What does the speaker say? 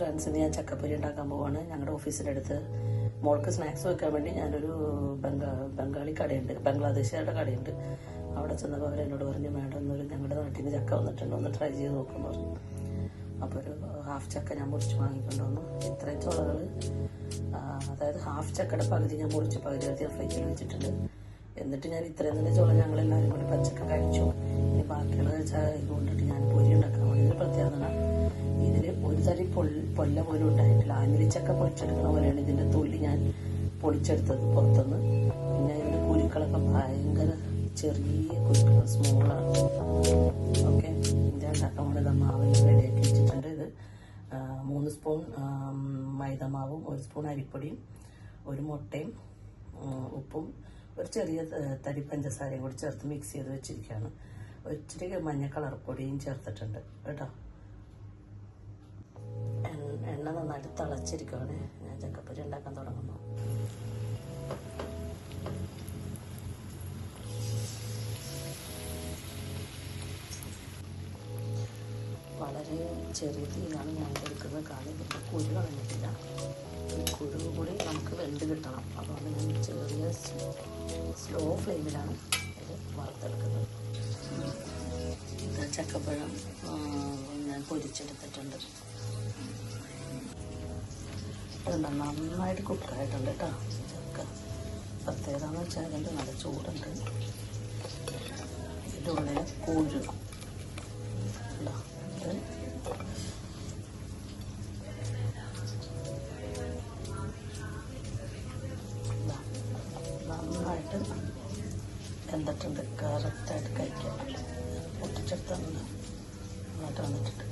Friends ഇന്ന് ഞാൻ ചക്കപ്പൊരി ഉണ്ടാക്കാൻ പോവാണ്. ഞങ്ങളുടെ ഓഫീസിന്റെ അടുത്ത് മോൾക്ക് സ്നാക്സ് വെക്കാൻ വേണ്ടി ഞാനൊരു ബംഗാ ബംഗാളി കടയുണ്ട്. ബംഗ്ലാദേശുകാരുടെ കടയുണ്ട്. അവിടെ ചെന്നപ്പോൾ അവർ എന്നോട് പറഞ്ഞു മാഡം എന്നൊരു ഞങ്ങളുടെ നാട്ടിൽ നിന്ന് ചക്ക വന്നിട്ടുണ്ട്. ഒന്ന് ട്രൈ ചെയ്ത് നോക്കുമെന്ന് പറഞ്ഞു. അപ്പോൾ ഒരു ഹാഫ് ചക്ക ഞാൻ മുറിച്ച് വാങ്ങിക്കൊണ്ട് വന്നു. ഇത്രയും ചോളകൾ അതായത് ഹാഫ് ചക്കയുടെ പകുതി ഞാൻ മുറിച്ച് പകുതി ഞാൻ ഫ്രിഡ്ജിൽ വെച്ചിട്ടുണ്ട്. എന്നിട്ട് ഞാൻ ഇത്രയും തന്നെ ചോള ഞങ്ങളെല്ലാവരും കൂടി പച്ചക്ക പൊൽ- പൊല്ല പോലും ഉണ്ടായിട്ടില്ല. ആഞ്ഞിലിച്ചക്ക പൊളിച്ചെടുക്കുന്ന പോലെയാണ് ഇതിന്റെ തൊലി ഞാൻ പൊളിച്ചെടുത്തത് പുറത്തുനിന്ന്. പിന്നെ ഇതിന്റെ കുരുക്കളൊക്കെ ഭയങ്കര ചെറിയ കുരുക്കൾ സ്മോളാണ് ഓക്കെ. ഇത് ഉണ്ടാക്കാൻ വേണ്ടി മാവെല്ലാം റെഡിയാക്കി വെച്ചിട്ടുണ്ട്. ഇത് മൂന്ന് സ്പൂൺ മൈദമാവും ഒരു സ്പൂൺ അരിപ്പൊടിയും ഒരു മുട്ടയും ഉപ്പും ഒരു ചെറിയ തരി പഞ്ചസാരയും കൂടി ചേർത്ത് മിക്സ് ചെയ്ത് വെച്ചിരിക്കുകയാണ്. ഒത്തിരി മഞ്ഞ കളർ പൊടിയും ചേർത്തിട്ടുണ്ട്. കേട്ടോ? തിളച്ചിരിക്കുകയാണ് ചക്കപ്പൊരി ഉണ്ടാക്കാൻ തുടങ്ങുന്നു. വളരെ ചെറിയ തീയാണ് ഞാൻ എടുക്കുന്നത് കാരണം ഇതിന്റെ കുരു കളഞ്ഞിട്ടില്ല. ഈ കുരു കൂടി നമുക്ക് വെന്ത് കിട്ടണം. അതുകൊണ്ട് ഞാൻ ചെറിയ സ്ലോ ഫ്ലെയിമിലാണ് ഇത് വറുത്തെടുക്കുന്നത്. ചക്കപ്പഴം ഞാൻ പൊരിച്ചെടുത്തിട്ടുണ്ട്. ഇതുണ്ട് നന്നായിട്ട് കുക്കറായിട്ടുണ്ട് കേട്ടോ ചക്ക പ്രത്യേകതാന്ന് വെച്ചാൽ അതിന്റെ നല്ല ചൂടുണ്ട്. ഇതിന്റെ ഉള്ളിൽ ഇതാ. നന്നായിട്ട് വെന്തിട്ടുണ്ട്. കറക്റ്റായിട്ട് കഴിക്കാം. പൊട്ടിച്ചെടുത്തുണ്ട് നന്നായിട്ട് വന്നിട്ടുണ്ട്.